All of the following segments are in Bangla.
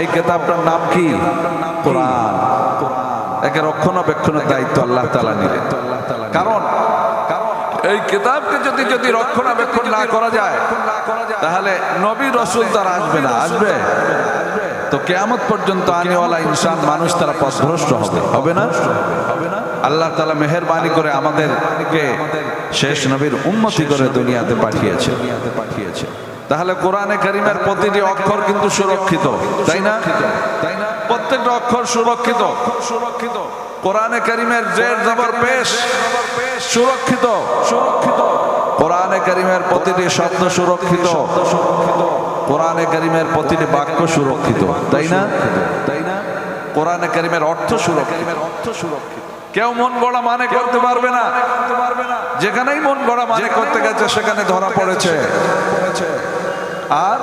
এই কেতাবটার নাম কি? কোরআন। একে রক্ষণাবেক্ষণের দায়িত্ব আল্লাহ তালা নিলেন কারণ, এই কেতাবকে যদি যদি রক্ষণাবেক্ষণ না করা যায়, তাহলে নবী রসুল তারা আসবে না। আসবে? তো কেয়ামত পর্যন্ত আনেওয়ালা ইনসান মানুষ তারা পথভ্রষ্ট হবে। হবে না? আল্লাহ তালা মেহরবানি করে আমাদেরকে শেষ নবীর উন্নতি করে দুনিয়াতে পাঠিয়েছে দুনিয়াতে পাঠিয়েছে। তাহলে কোরআনে করিমের প্রতিটি অক্ষর কিন্তু সুরক্ষিত, তাই না? তাই না প্রত্যেকটা অক্ষর সুরক্ষিত। সুরক্ষিত কোরআনে করিমের জের জবর পেশ সুরক্ষিত। সুরক্ষিত কোরআনে করিমের প্রতিটি শব্দ সুরক্ষিত। সুরক্ষিত কোরআনে করিমের প্রতিটি বাক্য সুরক্ষিত, তাই না? তাই না কোরআনে করিমের অর্থ সুরক্ষিত অর্থ সুরক্ষিত। কেউ মন গড়া মানে করতে পারবে না। যেখানেই মন গড়া মানে করতে গেছে, সেখানে ধরা পড়েছে। আর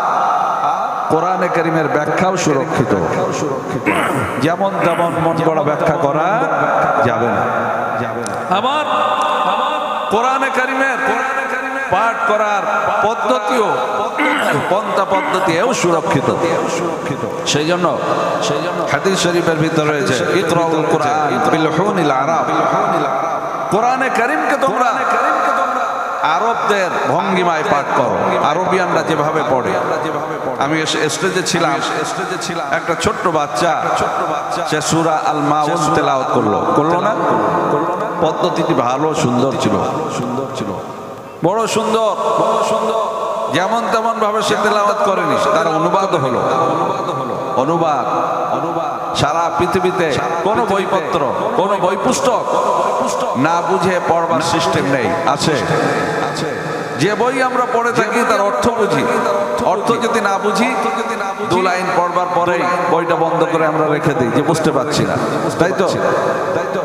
কোরআনে করিমের ব্যাখ্যাও সুরক্ষিত। যেমন তেমন মন গড়া ব্যাখ্যা করা যাবে না। আমার কোরআনে করিমের পাঠ করার পদ্ধতিও, পন্থা পদ্ধতি এও সুরক্ষিত। সেই জন্য সেই জন্য হাদিস শরীফের ভিতরে রয়েছে, ইকরাউল কোরআন বিল হুনিল আরাব। কোরআনে করিমকে তোমরা আরবদের ভঙ্গিমায় পাঠ করো। আরবিয়ানরা যেভাবে পড়ে। আমি স্টেজে ছিলাম। স্টেজে ছিলাম। একটা ছোট্ট বাচ্চা ছোট্ট বাচ্চা সে সুরা আল মাউন তেলাওয়াত করল। করল না? পদ্ধতিটি ভালো সুন্দর ছিল। সুন্দর ছিল। বড় সুন্দর। বড় সুন্দর। যেমন তেমন ভাবে সে তেলাওয়াত করেনি। তার অনুবাদ হলো। অনুবাদ হলো। অনুবাদ। অনুবাদ। সারা পৃথিবীতে কোন বইপত্র কোন বই পুস্তক না বুঝে পড়বার সিস্টেম নেই। আছে। আছে। যে বই আমরা পড়ে থাকি তার অর্থ বুঝি। অর্থ যদি না বুঝি দু লাইন পড়বার পরেই বইটা বন্ধ করে আমরা রেখে দিই যে বুঝতে পারছি না। তাই তো? তাই তো?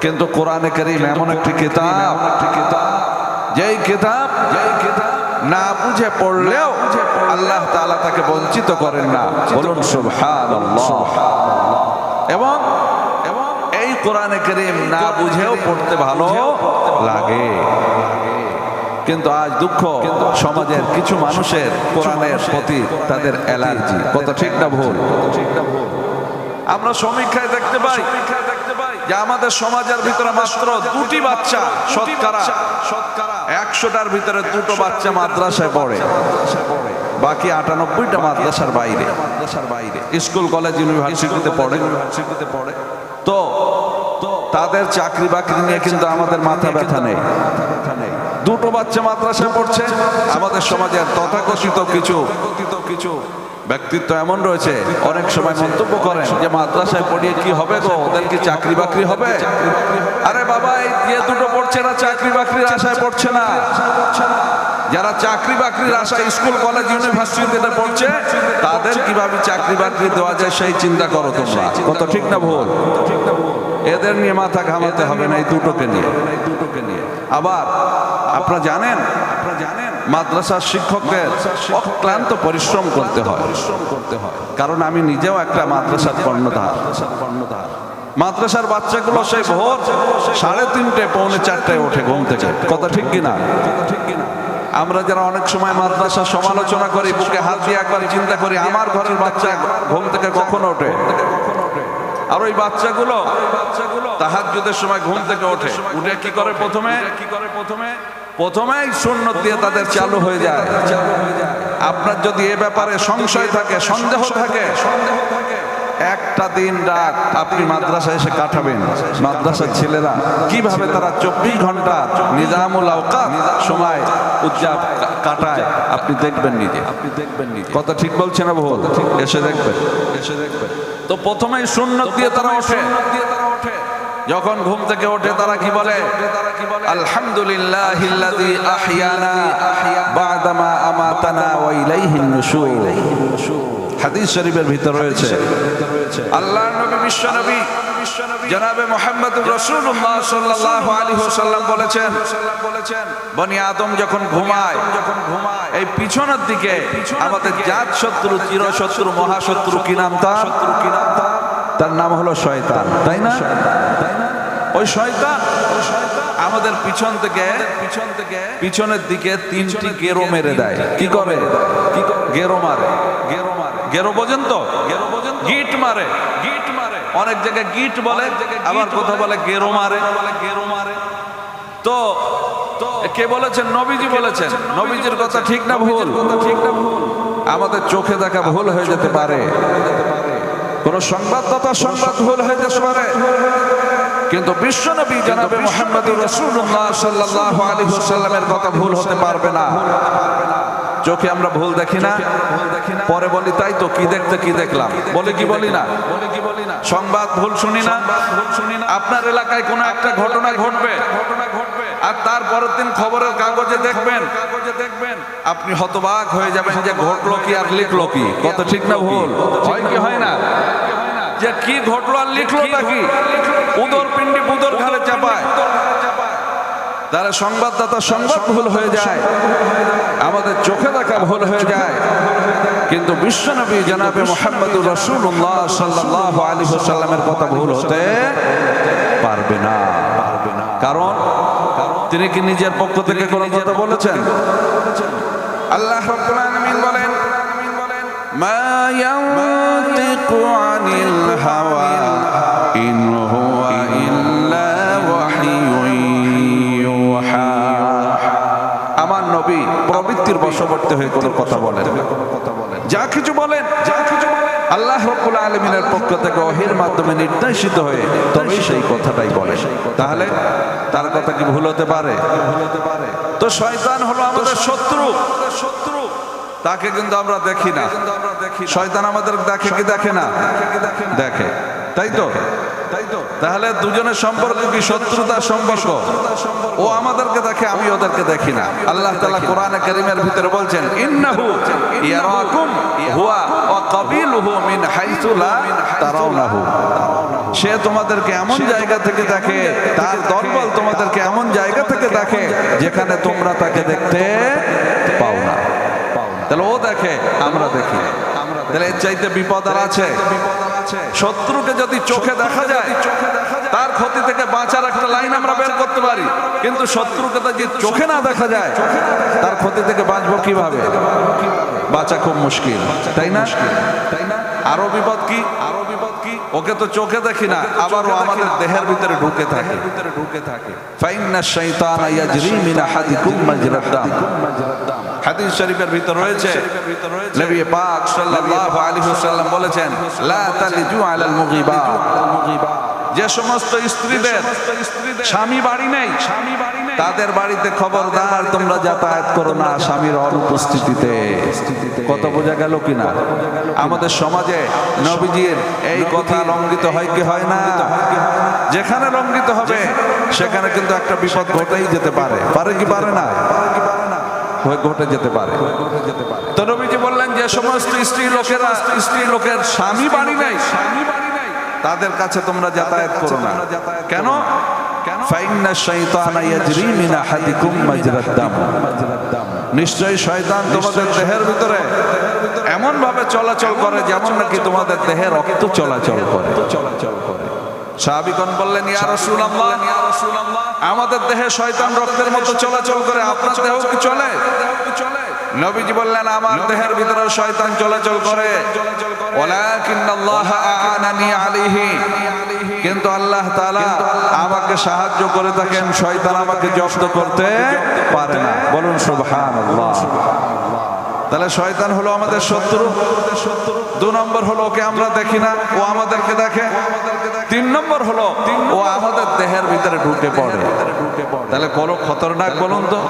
কিন্তু কোরআনে করিম এমন একটি কিতাব একটি কিতাব যেই কিতাব যেই কিতাব না বুঝে পড়লেও আল্লাহ তাআলা তাকে বঞ্চিত করেন না। বলুন এবং এই কোরআনে করিম না বুঝেও পড়তে ভালো লাগে। কিন্তু আজ দুঃখ সমাজের কিছু মানুষের কোরআনের প্রতি তাদের অ্যালার্জি। কত ঠিক না ভুল? আমরা সমীক্ষায় দেখতে পাই যে আমাদের সমাজের ভিতরে মাত্র দুটি বাচ্চা, শতকরা, একশোটার ভিতরে দুটো বাচ্চা মাদ্রাসায় পড়ে। বাকি আটানব্বইটা মাদ্রাসার বাইরে। মাদ্রাসার বাইরে স্কুল, কলেজ, ইউনিভার্সিটিতে পড়ে। ইউনিভার্সিটিতে পড়ে তো তাদের চাকরি বাকরি নিয়ে কিন্তু আমাদের মাথা ব্যথা নেই। দুটো বাচ্চা মাদ্রাসায় পড়ছে, আমাদের সমাজের তথাকথিত কিছু কিছু ব্যক্তিত্ব এমন রয়েছে, অনেক সময় মন্তব্য করেন যে মাদ্রাসায় পড়িয়ে কি হবে গো? ওদের কি চাকরি বাকরি হবে? আরে বাবা, এই যে দুটো পড়ছে না, চাকরি বাকরির আশায় পড়ছে না। যারা চাকরি বাকরির আশায় স্কুল, কলেজ, ইউনিভার্সিটিতে পড়ছে, তাদের কীভাবে চাকরি বাকরি দেওয়া যায় সেই চিন্তা করো তোমরা। কত ঠিক না ভুল? এদের নিয়ে মাথা ঘামাতে হবে না এই দুটোকে নিয়ে। দুটোকে নিয়ে আবার, আপনারা জানেন? আপনারা জানেন? মাদ্রাসার শিক্ষকদের অক্লান্ত পরিশ্রম করতে হয়। কারণ আমি নিজেও একটা মাদ্রাসার কর্ণধার। মাদ্রাসার বাচ্চাগুলো সেই ভোর সাড়ে তিনটে, পৌনে চারটায় ওঠে ঘুম থেকে। কথা ঠিক কিনা? ঠিক আমরা যারা অনেক সময় মাদ্রাসার সমালোচনা করি, বুকে হাত দিয়ে একবার চিন্তা করি, আমার ঘরের বাচ্চা ঘুম থেকে কখন ওঠে? আর ওই বাচ্চাগুলো তাহাজ্জুদের সময় ঘুম থেকে ওঠে। উঠে কি করে প্রথমে কি করে প্রথমে? প্রথমেই শূন্য দিয়ে তাদের চালু হয়ে যায়। আপনার যদি এ ব্যাপারে সংশয় থাকে, সন্দেহ থাকে সন্দেহ থাকে একটা দিন রাত আপনি মাদ্রাসায় এসে কাটাবেন। মাদ্রাসার ছেলেরা কীভাবে তারা চব্বিশ ঘণ্টা নিজামুল আওকাত সময় উদযাপ কাটায়, আপনি দেখবেন নিজে। আপনি দেখবেন নিজে কথা ঠিক বলছে না ভুল এসে দেখবেন। এসে দেখবেন তো প্রথমেই শূন্য দিয়ে তারা ওঠে। যখন ঘুম থেকে ওঠে, তারা কি বলে? আলহামদুলিল্লাহ আহিয়ানা হাদিস শরীফের ভিতর রয়েছে, আল্লাহর নবী বিশ্ব নবী জনাবে ওয়াসাল্লাম বলেছেন বলেছেন যখন ঘুমায় যখন ঘুমায়, এই পিছনের দিকে আমাদের জাত শত্রু চির শত্রু মহাশত্রু কি নাম তার? শত্রু কি নাম তার নাম হলো শয়তান তাই না? ওই শয়তান আমাদের পিছন থেকে পিছন থেকে পিছনের দিকে তিনটি গেরো মেরে দেয়। কি করে? কি গেরো মারে। গেরো মারে। গেরো বোঝেন তো? গেরো বোঝেন গিট মারে। গিট মারে। অনেক জায়গায় গিট বলে আবার কোথাও বলে গেরো মারে। বলে গেরো মারে। তো তো কে বলেছেন? নবীজি বলেছেন। নবীজির কথা ঠিক না ভুল? ঠিক না ভুল। আমাদের চোখে দেখা ভুল হয়ে যেতে পারে। কোন সংবাদদাতা সংবাদ ভুল হয়ে যেতে পারে। কিন্তু বিশ্বনবী জানাবে মোহাম্মদ রসুল্লাহ সাল্লাহ আলী সাল্লামের কথা ভুল হতে পারবে না। চোখে আমরা ভুল দেখি না পরে বলি তাই তো কি দেখতে কি দেখলাম? বলে কি বলি না? সংবাদ ভুল শুনি না। আপনার এলাকায় কোনো একটা ঘটনা ঘটবে ঘটনা ঘটবে আর তারপরের দিন খবরের কাগজে দেখবেন কাগজে দেখবেন আপনি হতবাক হয়ে যাবেন যে ঘটলো কি আর লিখলো কি। কত ঠিক না ভুল? হয় কি হয় না? যে কি ঘটলো আর লিখলো নাকি? উদর পিণ্ডি বুদর ঘরে চাপায়। তারা সংবাদদাতা সংবাদ ভুল হয়ে যায়। আমাদের চোখে দেখা ভুল হয়ে যায়। কিন্তু বিশ্বনবী জনাবে মোহাম্মদুর রসুল্লাহ সাল্লাহ আলী সাল্লামের কথা ভুল হতে পারবে না। পারবে না। কারণ তিনি কি নিজের পক্ষ থেকে কোনো কথা বলেছেন? আল্লাহ বলেন মা হাওয়া ইন হুয়া ইল্লা ওয়াহিয়ুন ইউহা আমার নবী প্রবৃত্তির বশবর্তী হয়ে কথা বলেন যা কিছু বলেন, যা কিছু আল্লাহ রব্বুল আলমিনের পক্ষ থেকে অহির মাধ্যমে নির্দেশিত হয়ে তবেই সেই কথাটাই বলে তাহলে তার কথা কি ভুল হতে পারে? তো শয়তান হলো আমাদের শত্রু শত্রু। তাকে কিন্তু আমরা দেখি না। শয়তান আমাদের দেখে কি দেখে না? দেখে। তাই তো? তাই তো তাহলে দুজনের সম্পর্ক কি শত্রুতার সম্পর্ক? ও আমাদেরকে দেখে আমি ওদেরকে দেখি না। আল্লাহ তাআলা কোরআনে কারীমের ভিতরে বলছেন ইন্নাহু ইয়ারাকুম হুয়া ওয়া কাবিলুহু মিন হাইসু লা তারাউনাহু সে তোমাদেরকে এমন জায়গা থেকে দেখে তার দলবল তোমাদেরকে এমন জায়গা থেকে দেখে যেখানে তোমরা তাকে দেখতে পাও না। তাহলে ও দেখে আমরা দেখি। তাহলে এর চাইতে বিপদ আর আছে। শত্রুকে যদি চোখে দেখা যায় তার ক্ষতি থেকে বাঁচার একটা লাইন আমরা বের করতে পারি। কিন্তু শত্রুকে তো যে চোখে না দেখা যায় তার ক্ষতি থেকে বাঁচবো কীভাবে? বাঁচা খুব মুশকিল তাই না? তাই না আরও বিপদ কি? আরও বিপদ কি ওকে তো চোখে দেখি না আবার ও আমাদের দেহের ভিতরে ঢুকে থাকে। ভিতরে ঢুকে থাকে ফাইন্না শাইতান ইয়াজরি মিন আহাদিকুম মাজরাদ দাম হাদিস শরীফের ভিতর রয়েছে। নবী পাক সাল্লাল্লাহু আলাইহি ওয়াসাল্লাম বলেছেন, লা তালিজু আলাল মুগিবা। যে সমস্ত স্ত্রীদের স্বামী বাড়ি নেই স্বামী বাড়ি নেই তাদের বাড়িতে খবরদার তোমরা যাতায়াত করো না স্বামীর অনুপস্থিতিতে। কত বোঝা গেল কিনা? আমাদের সমাজে নবীজির এই কথা লঙ্ঘিত হয় কি হয় না? যেখানে লঙ্ঘিত হবে, সেখানে কিন্তু একটা বিপদ ঘটেই যেতে পারে। পারে কি পারে না? ঘটে যেতে পারে। তো নবীজি বললেন যে সমস্ত স্ত্রী লোকেরা স্ত্রী লোকের স্বামী বাড়ি নাই। স্বামী বাড়ি নাই তাদের কাছে তোমরা যাতায়াত করো না। কেন? নিশ্চয়ই শয়তান তোমাদের দেহের ভিতরে এমন ভাবে চলাচল করে যেমন নাকি তোমাদের দেহে রক্ত চলাচল করে। চলাচল করে। সাহাবিগণ বললেন ইয়া রাসূলুল্লাহ আমাদের দেহে শয়তান রক্তের মতো চলাচল করে আপনার দেহ কি চলে? নবীজি বললেন আমার দেহের ভিতরে শয়তান চলাচল করে। কিন্তু আল্লাহ তাআলা আমাকে সাহায্য করে থাকেন শয়তান আমাকে জব্দ করতে পারে না। বলুন সুবহানাল্লাহ। তাহলে শয়তান হলো আমাদের শত্রু। দু নম্বর হলো ওকে আমরা দেখি না ও আমাদেরকে দেখে। তিন নম্বর হলো ও আমাদের দেহের ভিতরে ঢুকে পড়ে। তাহলে কোনো খতরনাক বলুন তো।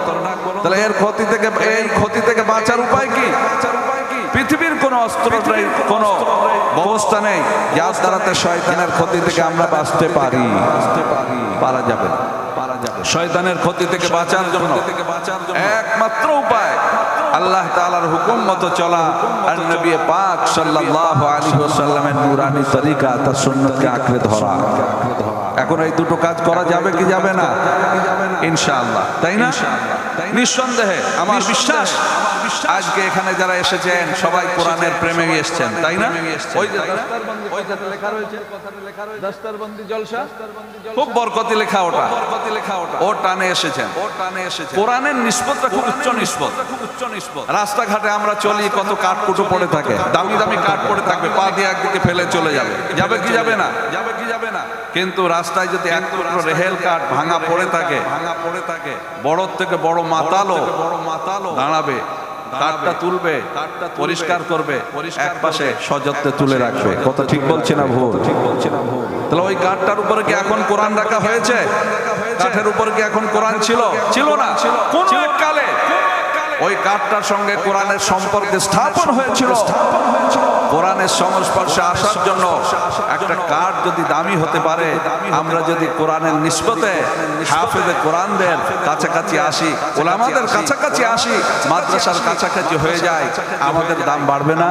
তাহলে এর ক্ষতি থেকে এই ক্ষতি থেকে বাঁচার উপায় কি? পৃথিবীর কোন অস্ত্র নেই কোন ব্যবস্থা নেই। যার দ্বারাতে শয়তানের ক্ষতি থেকে আমরা বাঁচতে পারি। পারা যাবে। শয়তানের ক্ষতি থেকে বাঁচার জন্য। একমাত্র উপায় আল্লাহ তাআলার হুকুম মতো চলা আর নবী পাক সাল্লাল্লাহু আলাইহি ওয়াসাল্লামের নূরানি তরিকা তার সুন্নতকে আঁকড়ে ধরা। এখন এই দুটো কাজ করা যাবে কি যাবে না? ইনশাআল্লাহ। তাই না? নিঃসন্দেহে আমার বিশ্বাস আজকে এখানে যারা এসেছেন সবাই কোরআনের প্রেমে এসেছেন তাই না? ওই যে দস্তারবন্দি কথাটা লেখা রয়েছে দস্তারবন্দি জলসা? খুব বরকতি লেখা ওটা। বরকতি লেখা ওটা। ও টানে এসেছেন। ও টানে এসেছেন। কোরআনের নিষ্পত্তা খুব উচ্চ নিষ্পত খুব উচ্চ নিষ্পত রাস্তাঘাটে আমরা চলি কত কাঠ কুটো পড়ে থাকে। দামি দামি কাঠ পড়ে থাকবে পা দিয়ে একদিকে ফেলে চলে যাবে। যাবে কি যাবে না? যাবে কি যাবে না? কিন্তু রাস্তায় যদি এক টুকরো রেহেল কাঠ ভাঙা পড়ে থাকে ভাঙা পড়ে থাকে বড় থেকে বড় মাতালো বড় মাতালো দাঁড়াবে। কাঠটা তুলবে পরিষ্কার করবে এক পাশে সযত্নে তুলে রাখবে। কথা ঠিক বলছে না ভুল? ঠিক বলছে না ভুল। তাহলে ওই কাঠটার উপরে কি এখন কোরআন রাখা হয়েছে? কাঠের উপর কি এখন কোরআন ছিল? ছিল না। কোন এক কালে ওই কাঠটার সঙ্গে কোরআনের সম্পর্ক স্থাপন হয়েছিল। কোরআনের সংস্পর্শে আসার জন্য একটা কাঠ যদি দামি হতে পারে, আমরা যদি কোরআনের নিষ্পতে হাফেজে কোরআনদের কাছাকাছি আসি, ওলামাদের কাছাকাছি আসি, মাদ্রাসার কাছাকাছি হয়ে যায়, আমাদের দাম বাড়বে না?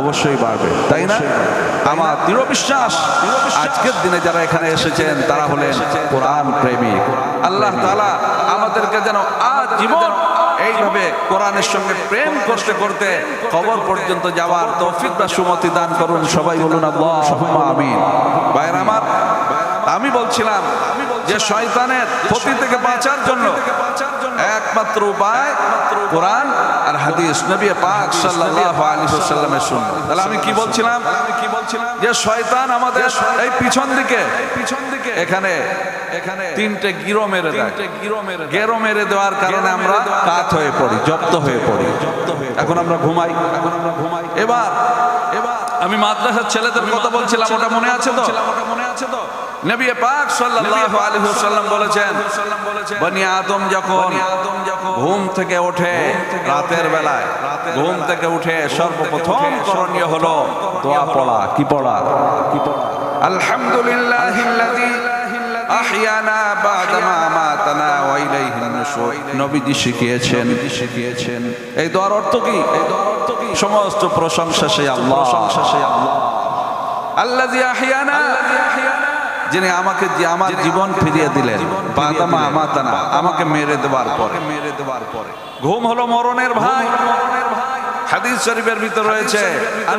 অবশ্যই বাড়বে, তাই না? আমার দৃঢ় বিশ্বাস, আজকের দিনে যারা এখানে এসেছেন, তারা হলেন কোরআন প্রেমিক। আল্লাহ তাআলা আমাদেরকে যেন আজীবন এইভাবে কোরআনের সঙ্গে প্রেম করতে করতে কবর পর্যন্ত যাওয়ার তৌফিক বা সুমতি দান করুন। সবাই বলুন আমিন। ভাইয়ের আমার, আমি বলছিলাম যে শয়তানের ক্ষতি থেকে বাঁচার জন্য একমাত্র উপায় কোরআন আর হাদিস। নবী পাক সাল্লাল্লাহু আলাইহি ওয়াসাল্লামের সুন্নাহ। তাহলে আমি কি বলছিলাম? আমি কি বলছিলাম যে শয়তান আমাদের এই পিছন দিকে পিছন দিকে, এখানে তিনটে গিরো মেরে দেয়। গিরো মেরে গেরো মেরে দেওয়ার কারণে আমরা কাত হয়ে পড়ি জব্দ হয়ে পড়ি। এখন আমরা ঘুমাই। এখন আমরা ঘুমাই। এবার এবার আমি মাদ্রাসার ছেলেদের কথা বলছিলাম ওটা মনে আছে তো? ওটা মনে আছে তো? নবী পাক সাল্লাল্লাহু আলাইহি ওয়াসাল্লাম বলেছেন বনি আদম যখন ঘুম থেকে ওঠে রাতের বেলায় ঘুম থেকে উঠে সর্বপ্রথম করণীয় হলো দোয়া পড়া কি পড়া? কি পড়া? আলহামদুলিল্লাহিল্লাযী আহিয়ানা এই অর্থ কি এই কি? সমস্ত প্রশংসা আল্লাহ। আল্লাহ যিনি আমাকে আমার জীবন ফিরিয়ে দিলেন, বাদামা আমাতানা আমাকে মেরে দেওয়ার পরে। মেরে দেওয়ার পরে ঘুম হলো মরণের ভাই। হাদিস শরীফের ভিতর রয়েছে আর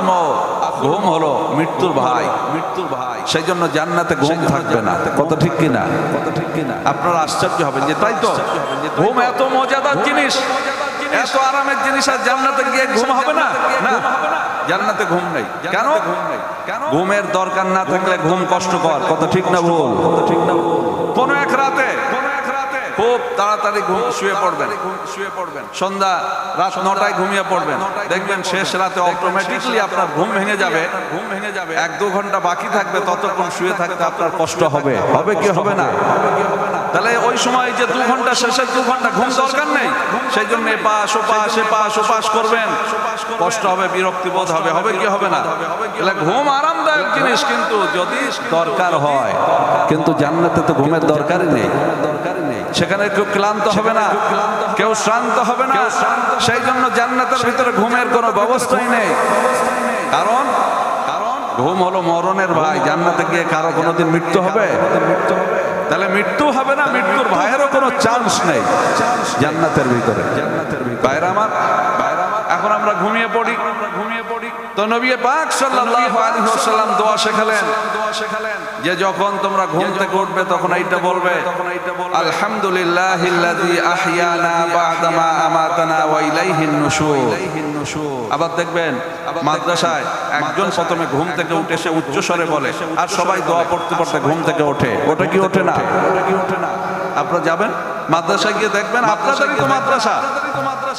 মৌত ঘুম হলো মৃত্যুর ভাই। মৃত্যুর ভাই। সেই জন্য জান্নাতে ঘুম থাকবে না। কত ঠিক কিনা? কত ঠিক কিনা? আপনারা আশ্চর্য হবেন যে তাই তো। ঘুম এত মজাদার জিনিস। এত আরামের জিনিস আর জান্নাতে গিয়ে ঘুম হবে না? না। জান্নাতে ঘুম নেই। কেন? ঘুম নেই। কেন? ঘুমের দরকার না থাকলে ঘুম কষ্টকর। কত ঠিক না ভুল? কত ঠিক না ভুল। কোন এক রাতে খুব তাড়াতাড়ি ঘুম শুয়ে পড়বেন। শুয়ে পড়বেন। সন্ধ্যা রাত নটায় ঘুমিয়ে পড়বেন। দেখবেন শেষ রাতে অটোমেটিকলি আপনার ঘুম ভেঙে যাবে। ঘুম ভেঙে যাবে। এক দু ঘণ্টা বাকি থাকবে ততক্ষণ শুয়ে থাকতে আপনার কষ্ট হবে। হবে কি হবে না? তাহলে ওই সময় যে দু ঘণ্টা শেষের দু ঘণ্টা ঘুম দরকার নেই। সেই জন্য এপাশ ওপাশ এপাশ ওপাশ করবেন। কষ্ট হবে বিরক্তি বোধ হবে। হবে কি হবে না? তাহলে ঘুম আরামদায়ক জিনিস কিন্তু যদি দরকার হয়। কিন্তু জান্নাতে তো ঘুমের দরকারই নেই। দরকারই নেই সেখানে কেউ ক্লান্ত হবে না কেউ শ্রান্ত হবে না। সেই জন্য জান্নাতের ভিতরে ঘুমের কোনো ব্যবস্থাই নেই। কারণ? কারণ? ঘুম হলো মরণের ভাই জান্নাতে গিয়ে কারও কোনোদিন মৃত্যু হবে। মৃত্যু হবে। তাহলে মৃত্যু হবে না মৃত্যুর ভাইয়েরও কোনো চান্স নেই। জান্নাতের ভিতরে। জান্নাতের ভিতরে। ভাইরা আমার এখন আমরা ঘুমিয়ে পড়ি ঘুমিয়ে পড়ি তো নবী পাক সাল্লাল্লাহু আলাইহি ওয়াসাল্লাম দোয়া শেখালেন। দোয়া শেখালেন। যে যখন তোমরা ঘুম থেকে উঠবে তখন এইটা বলবে তখন এইটা বলবে। আলহামদুলিল্লাহিল্লাযী আহইয়ানা বা'দামা আমাতানা ওয়া ইলাইহিন নুশুর। আবার দেখবেন মাদ্রাসায় একজন প্রথমে ঘুম থেকে উঠে সে উচ্চ স্বরে বলে আর সবাই দোয়া পড়তে পড়তে ঘুম থেকে ওঠে। ওটা কি ওঠে না? ওটা কি ওঠে না? আপনারা যাবেন মাদ্রাসায় গিয়ে দেখবেন আপনাদেরই তো মাদ্রাসা?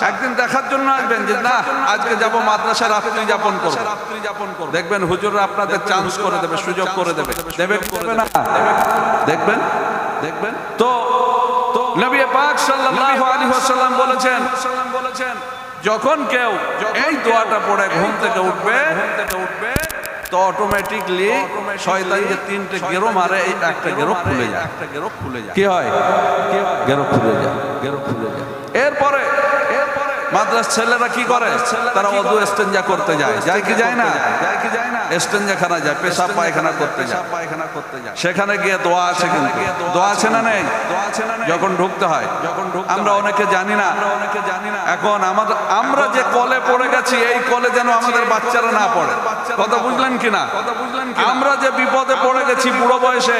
একদিন দেখার জন্য আসবেন যে না আজকে যাব মাদ্রাসায় রাত্রি যাপন করব রাত্রি যাপন করব দেখবেন হুজুররা আপনাদের চান্স করে দেবে সুযোগ করে দেবে। দেবে। করবে না? দেখবেন? দেখবেন? তো নবী পাক সাল্লাল্লাহু আলাইহি ওয়াসাল্লাম বলেছেন বলেছেন যখন কেউ এই দোয়াটা পড়ে ঘুম থেকে উঠবে ঘুম থেকে উঠবে তো অটোমেটিকলি শয়তান যে তিনটে গেরো মারে এই একটা গেরো খুলে যায়। একটা গেরো খুলে যায়। কি হয়? গেরো খুলে যায় গেরো খুলে যায়। এরপরে মাদ্রাস ছেলেরা কি করে? তারা অদু এস্টেঞ্জা করতে যায়। যায় কি যায় না? যায়। কি যায় না? এস্টেঞ্জা খানা যায় পেশাব পায়খানা করতে যায়। পায়খানা করতে যায়। সেখানে গিয়ে দোয়া আছে কিন্তু। দোয়া আছে না নেই? দোয়া আছে না যখন ঢুকতে হয়। যখন আমরা অনেকে জানি না। অনেকে জানি না। এখন আমাদের আমরা যে কলে পড়ে গেছি এই কলে যেন আমাদের বাচ্চারা না পড়ে। কথা বুঝলেন কিনা কথা বুঝলেন আমরা যে বিপদে পড়ে গেছি বুড়ো বয়সে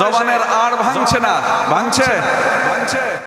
জবানের আর ভাঙছে না। ভাঙছে? ভাঙছে।